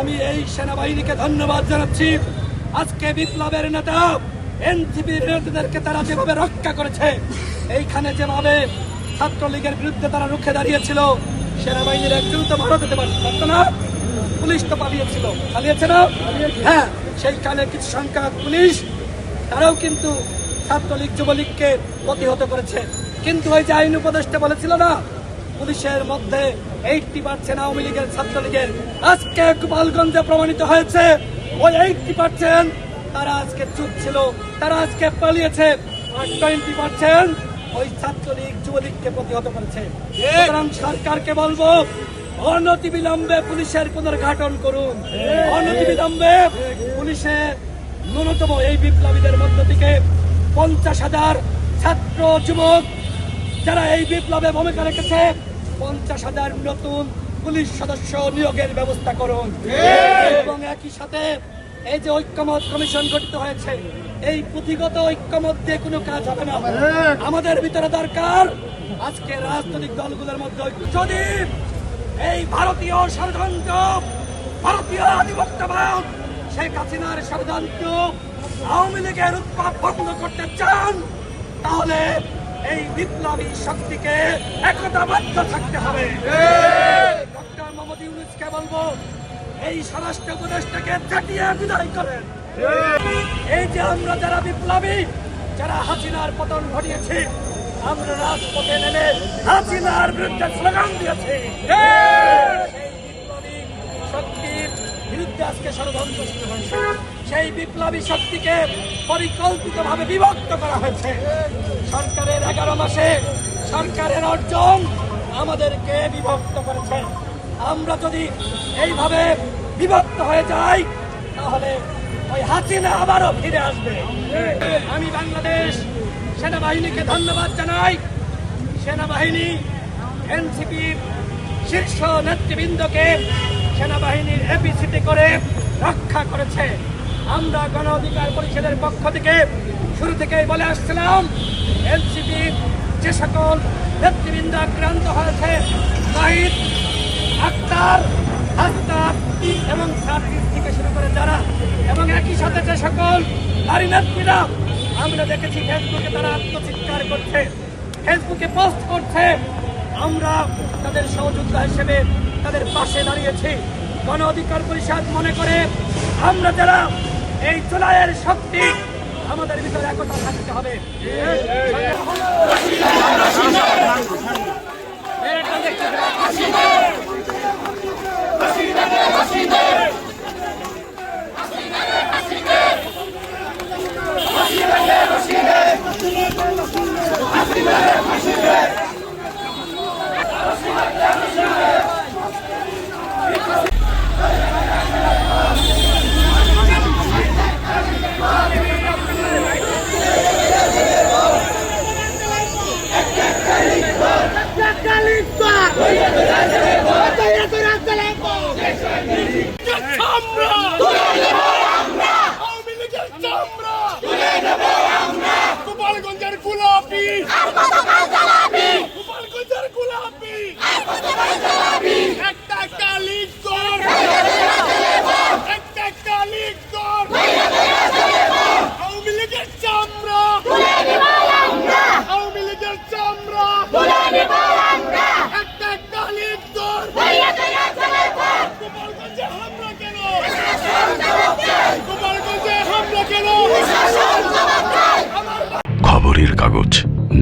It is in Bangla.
আমি এই সেনাবাহিনীকে ধন্যবাদ জানাচ্ছি। আজকে বিপ্লবের নেতা এনসিপির নেতাদেরকে তারা যেভাবে রক্ষা করেছে, এইখানে যেভাবে ছাত্রলীগের বিরুদ্ধে তারা রুখে দাঁড়িয়েছিল, সেনাবাহিনীর একজন তো হতে পারত পারতো না, পুলিশ তো পালিয়েছিল। পালিয়েছে না? হ্যাঁ সেইখানে কিছু সংখ্যক পুলিশ, তারাও কিন্তু ছাত্রলীগ, যুবলীগকে প্রতিহত করেছে। কিন্তু ওই যে আইন উপদেষ্টা বলেছিল না পুলিশের মধ্যে এইটটি পার্সেন্ট আওয়ামী লীগের ছাত্রলীগের। আজকে গোপালগঞ্জে প্রমাণিত হয়েছে, ওই এইটটি পার্সেন্ট তারা আজকে চুপ ছিল, তারা আজকে পালিয়েছে। আর টোয়েন্টি পার্সেন্ট ওই ছাত্রলীগ যুবলীগকে প্রতিহত করেছে। সুতরাং সরকারকে বলব অনতি বিলম্বে পুলিশের পুনর্ঘাটন করুন। অনতি বিলম্বে পুলিশে ন্যূনতম এই বিপ্লবীদের মধ্য থেকে পঞ্চাশ হাজার ছাত্র, যুবক, যারা এই বিপ্লবে ভূমিকা রেখেছে পঞ্চাশ হাজার নতুন পুলিশ সদস্য নিয়োগের ব্যবস্থা করুন। এবং একই সাথে এই যে ঐক্যমত কমিশন গঠিত হয়েছে এই পুঁথিগত ঐক্যমত দিয়ে কোনো কাজ হবে না। আমাদের ভিতরে দরকার আজকে রাজনৈতিক দলগুলোর মধ্যে। যদি এই ভারতীয় ষড়যন্ত্র ভারতীয় আধিপত্যবাদ শেখ হাসিনার ষড়যন্ত্র আওয়ামী লীগের উৎপাদ বন্ধ করতে চান তাহলে এই বিপ্লবী শক্তিকে একতাবদ্ধ থাকতে হবে। ডক্টর মোহাম্মদ ইউনুসকে বলব, এই স্বরাষ্ট্র উপদেশটাকে চাটিয়ে বিদায় করেন। এই যে আমরা যারা বিপ্লবী, যারা হাসিনার পতন ঘটিয়েছি, আমরা রাজপথে নেমে হাসিনার বিরুদ্ধে স্লোগান দিয়েছি। বিপ্লবী শক্তির বিরুদ্ধে আজকে ষড়যন্ত্র শুরু হয়েছে। সেই বিপ্লবী শক্তিকে পরিকল্পিতভাবে বিভক্ত করা হয়েছে। সরকারের এগারো মাসে সরকারের অর্জন আমাদেরকে বিভক্ত করেছে। আমরা যদি এইভাবে বিভক্ত হয়ে যাই, তাহলে ওই হাসিনা আবারও ফিরে আসবে। আমি বাংলাদেশ সেনাবাহিনীকে ধন্যবাদ জানাই। সেনাবাহিনী এনসিপির শীর্ষ নেতৃবৃন্দকে সেনাবাহিনীর এপিসিতে করে রক্ষা করেছে। আমরা গণ অধিকার পরিষদের পক্ষ থেকে শুরু থেকেই বলে আসছিলাম এনসিপির যে সকল নেতৃবৃন্দ আক্রান্ত হয়েছে, শহীদ, আক্তার এবং সার্ভিস থেকে শুরু করে যারা, এবং একই সাথে যে সকল নারী নেত্রীরা আমরা দেখেছি ফেসবুকে তারা আত্মচিৎকার করছে, ফেসবুকে পোস্ট করছে, আমরা তাদের সহযোদ্ধা হিসেবে তাদের পাশে দাঁড়িয়েছি। গণ অধিকার পরিষদ মনে করে আমরা যারা এই চোলায়ের শক্তি আমাদের ভিতরে একতা থাকতে হবে। 안전해